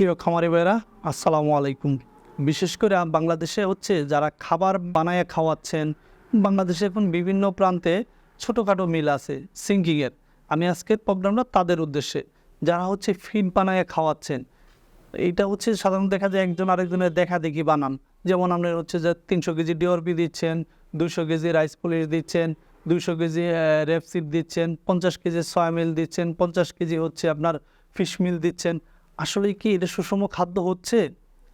প্রিয় খামারি ভাইরা আসসালামু আলাইকুম। বিশেষ করে বাংলাদেশে হচ্ছে যারা খাবার বানায় খাওয়াচ্ছেন, বাংলাদেশে এখন বিভিন্ন প্রান্তে ছোটোখাটো মিল আছে সিঙ্কিংয়ের। আমি আজকের প্রোগ্রামটা তাদের উদ্দেশ্যে, যারা হচ্ছে ফিড বানায় খাওয়াচ্ছেন, এইটা হচ্ছে সাধারণত দেখা যায় একজন আরেকজনের দেখা দেখি বানান। যেমন আপনার হচ্ছে যে তিনশো কেজি ডিওরপি দিচ্ছেন দুশো কেজি রাইস পুলিশ দিচ্ছেন দুশো কেজি রেপসিড দিচ্ছেন, পঞ্চাশ কেজি সয়া মিল দিচ্ছেন, পঞ্চাশ কেজি হচ্ছে আপনার ফিশ মিল দিচ্ছেন। আসলে কি এটা সুষম খাদ্য হচ্ছে?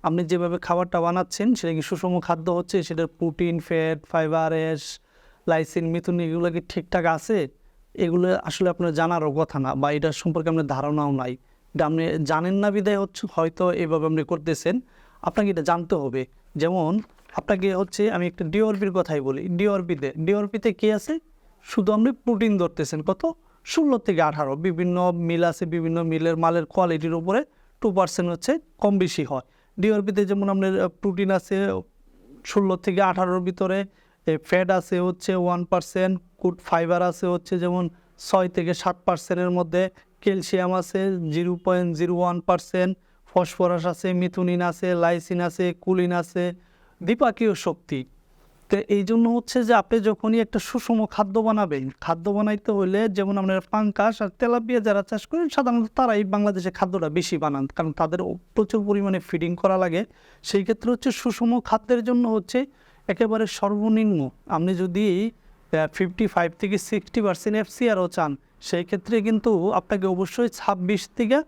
আপনি যেভাবে খাবারটা বানাচ্ছেন, সেটা কি সুষম খাদ্য হচ্ছে? সেটার protein fat fibre S lysine মিথুন এগুলো কি ঠিকঠাক আছে? এগুলো আসলে আপনার জানারও কথা না বা এটার সম্পর্কে আপনার ধারণাও নাই। এটা আপনি জানেন না বিদায় হচ্ছে, হয়তো এভাবে আপনি করতেছেন। আপনাকে এটা জানতে হবে। যেমন আপনাকে হচ্ছে, আমি একটা ডিওরপির কথাই বলি। ডিওরপিতে ডিওরপিতে কি আছে? শুধু আপনি প্রোটিন ধরতেছেন। কত? ষোলো থেকে আঠারো। বিভিন্ন মিল আছে, বিভিন্ন মিলের, মালের কোয়ালিটির উপরে টু পার্সেন্ট হচ্ছে কম বেশি হয়। ডিওরপিতে যেমন আপনার প্রোটিন আছে ষোলো থেকে আঠারোর ভিতরে ফ্যাট আছে হচ্ছে ওয়ান পার্সেন্ট গুড ফাইবার আছে হচ্ছে যেমন ছয় থেকে সাত পার্সেন্টের মধ্যে, ক্যালসিয়াম আছে zero point zero one percent, phosphorus আছে, মিথুনিন আছে, লাইসিন আছে, কুলিন আছে, দ্বিপাকীয় শক্তি। তো এই জন্য হচ্ছে যে আপনি যখনই একটা সুষম খাদ্য বানাবেন, খাদ্য বানাইতে হলে যেমন আপনার পাঙ্কাশ আর তেলাপিয়া যারা চাষ করেন, সাধারণত তারাই বাংলাদেশে খাদ্যটা বেশি বানান। কারণ তাদের প্রচুর পরিমাণে ফিডিং করা লাগে। সেই ক্ষেত্রে হচ্ছে সুষম খাদ্যের জন্য হচ্ছে একেবারে সর্বনিম্ন। আপনি যদি ফিফটি ফাইভ থেকে সিক্সটি পার্সেন্ট এফসিআরও চান, সেই ক্ষেত্রে কিন্তু আপনাকে অবশ্যই ছাব্বিশ থেকে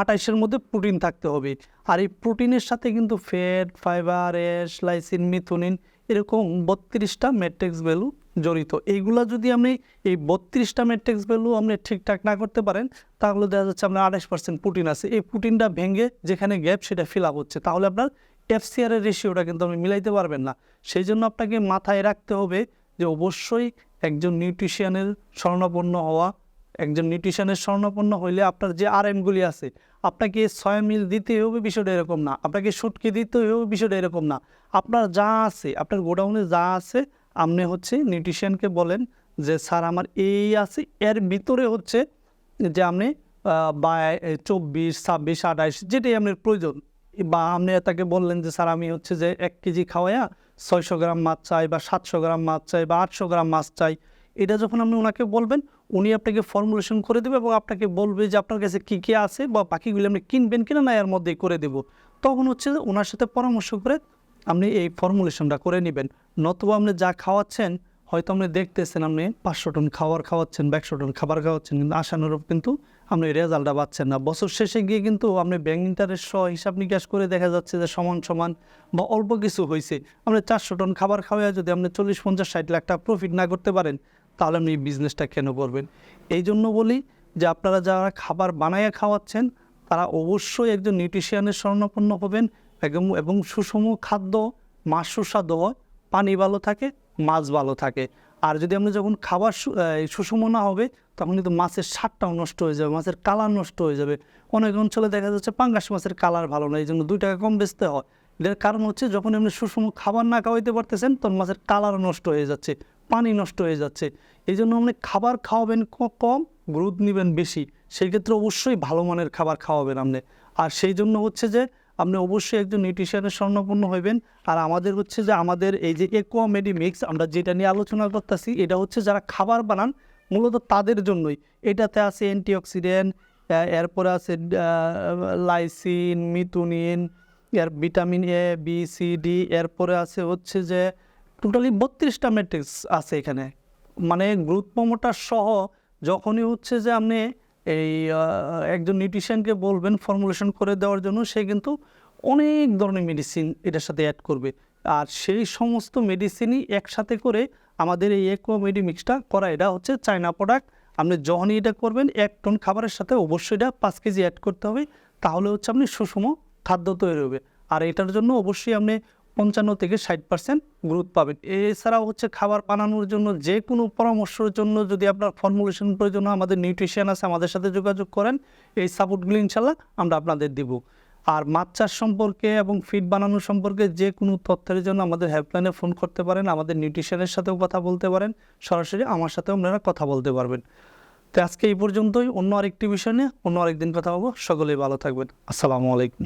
আঠাইশের মধ্যে প্রোটিন থাকতে হবে। আর এই প্রোটিনের সাথে কিন্তু fat fibre ash lysine methionine এরকম বত্রিশটা ম্যাট্রিক্স ভ্যালু জড়িত। এইগুলা যদি আপনি এই বত্রিশটা ম্যাট্রিক্স ভ্যালু আপনি ঠিকঠাক না করতে পারেন, তাহলে দেখা যাচ্ছে আপনার আঠাশ পার্সেন্ট প্রোটিন আছে। এই প্রোটিনটা ভেঙে যেখানে গ্যাপ সেটা ফিল আপ হচ্ছে। তাহলে আপনার এফসিআর এর রেশিওটা কিন্তু আপনি মিলাইতে পারবেন না। সেই জন্য আপনাকে মাথায় রাখতে হবে যে অবশ্যই একজন নিউট্রিশিয়ানের স্বর্ণাপন্ন হওয়া একজন নিউট্রিশনের স্বর্ণাপন্ন হইলে আপনার যে আর এমগুলি আছে, আপনাকে ছয় মিল দিতে হবে বিষয়টা এরকম না। আপনাকে সুটকি দিতে হবে বিষয়টা এরকম না। আপনার যা আছে, আপনার গোডাউনে যা আছে, আপনি হচ্ছে নিউট্রিশিয়ানকে বলেন যে, স্যার, আমার এই আছে। এর ভিতরে হচ্ছে যে, আপনি বা চব্বিশ, ছাব্বিশ, আঠাইশ, যেটাই আপনার প্রয়োজন। বা আপনি তাকে বললেন যে, স্যার, আমি হচ্ছে যে, এক কেজি খাওয়াইয়া ছয়শো গ্রাম মাছ চাই বা সাতশো গ্রাম মাছ চাই বা আটশো গ্রাম মাছ চাই। এটা যখন আপনি ওনাকে বলবেন, উনি আপনাকে ফর্মুলেশন করে দেবে এবং আপনাকে বলবে যে আপনার কাছে কী কী আছে বা বাকিগুলি আপনি কিনবেন কিনা না এর মধ্যেই করে দেব। তখন হচ্ছে ওনার সাথে পরামর্শ করে আপনি এই ফর্মুলেশনটা করে নেবেন। নতুবা আপনি যা খাওয়াচ্ছেন, হয়তো আপনি দেখতেছেন আপনি পাঁচশো টন খাবার খাওয়াচ্ছেন বা একশো টন খাবার খাওয়াচ্ছেন, কিন্তু আশানুরূপ কিন্তু আপনি রেজাল্টটা পাচ্ছেন না। বছর শেষে গিয়ে কিন্তু আপনি ব্যাংক ইন্টারেস্ট সহ হিসাব নিকাশ করে দেখা যাচ্ছে যে সমান সমান বা অল্প কিছু হয়েছে আপনি চারশো টন খাবার খাওয়া যদি আপনি চল্লিশ, পঞ্চাশ, ষাট লাখ টাকা প্রফিট না করতে পারেন তাহলে আপনি বিজনেসটা কেন করবেন? এই জন্য বলি যে আপনারা যারা খাবার বানায় খাওয়াচ্ছেন, তারা অবশ্যই একজন নিউট্রিশিয়ানের স্বর্ণপন্ন হবেন এবং সুষম খাদ্য, মাছ সুস্বাদু হয়, পানি ভালো থাকে, মাছ ভালো থাকে। আর যদি আপনি যখন খাবার সুষম না হবে, তখন কিন্তু মাছের স্বাদটাও নষ্ট হয়ে যাবে, মাছের কালার নষ্ট হয়ে যাবে। অনেক অঞ্চলে দেখা যাচ্ছে পাঙ্গাস মাছের কালার ভালো না, এই জন্য দুই টাকা কম বেচতে হয়। এটার কারণ হচ্ছে যখন আপনি সুষম খাবার না খাওয়াইতে পারতেছেন, তখন মাছের কালার নষ্ট হয়ে যাচ্ছে। পানি নষ্ট হয়ে যাচ্ছে। এই জন্য আপনি খাবার খাওয়াবেন কম গ্রোথ নেবেন বেশি। সেই ক্ষেত্রে অবশ্যই ভালো মানের খাবার খাওয়াবেন আপনি। আর সেই জন্য হচ্ছে যে, আপনি অবশ্যই একজন নিউট্রিশনের স্বর্ণপূর্ণ হইবেন। আর আমাদের হচ্ছে যে, আমাদের এই যে একোয়া মেডিমিক্স আমরা যেটা নিয়ে আলোচনা করতেছি, এটা হচ্ছে যারা খাবার বানান, মূলত তাদের জন্যই। এটাতে আছে অ্যান্টিঅক্সিডেন্ট এরপরে আছে লাইসিন, মিথুনিন, এর vitamin A B C D এরপরে আছে হচ্ছে যে টোটালি বত্রিশটা ম্যাট্রিক্স আছে এখানে। মানে গ্রোথ প্রমোটার সহ যখনই হচ্ছে যে আপনি এই একজন নিউট্রিশনকে বলবেন ফর্মুলেশন করে দেওয়ার জন্য, সে কিন্তু অনেক ধরনের মেডিসিন এটার সাথে অ্যাড করবে। আর সেই সমস্ত মেডিসিনই একসাথে করে আমাদের এই একোয়া মেডিমিক্সটা করা, এটা হচ্ছে চায়না প্রোডাক্ট আপনি যখনই এটা করবেন, এক টন খাবারের সাথে অবশ্যই এটা পাঁচ কেজি অ্যাড করতে হবে। তাহলে হচ্ছে আপনি সুষম খাদ্য তৈরি হবে। আর এটার জন্য অবশ্যই আপনি পঞ্চান্ন থেকে ষাট পার্সেন্ট গ্রোথ পাবেন। এছাড়াও হচ্ছে খাবার বানানোর জন্য যে কোনো পরামর্শের জন্য যদি আপনার ফর্মুলেশন প্রয়োজন আমাদের নিউট্রিশন আছে, আমাদের সাথে যোগাযোগ করেন। এই সাপোর্টগুলি ইনশাল্লাহ আমরা আপনাদের দিব। আর মাছ চাষ সম্পর্কে এবং ফিড বানানো সম্পর্কে যে কোনো তথ্যের জন্য আমাদের হেল্পলাইনে ফোন করতে পারেন, আমাদের নিউট্রিশনের সাথেও কথা বলতে পারেন, সরাসরি আমার সাথেও আপনারা কথা বলতে পারবেন। তো আজকে এই পর্যন্তই, অন্য আরেকটি বিষয় নিয়ে অন্য আরেকদিন কথা হব। সকলেই ভালো থাকবেন। আসসালামু আলাইকুম।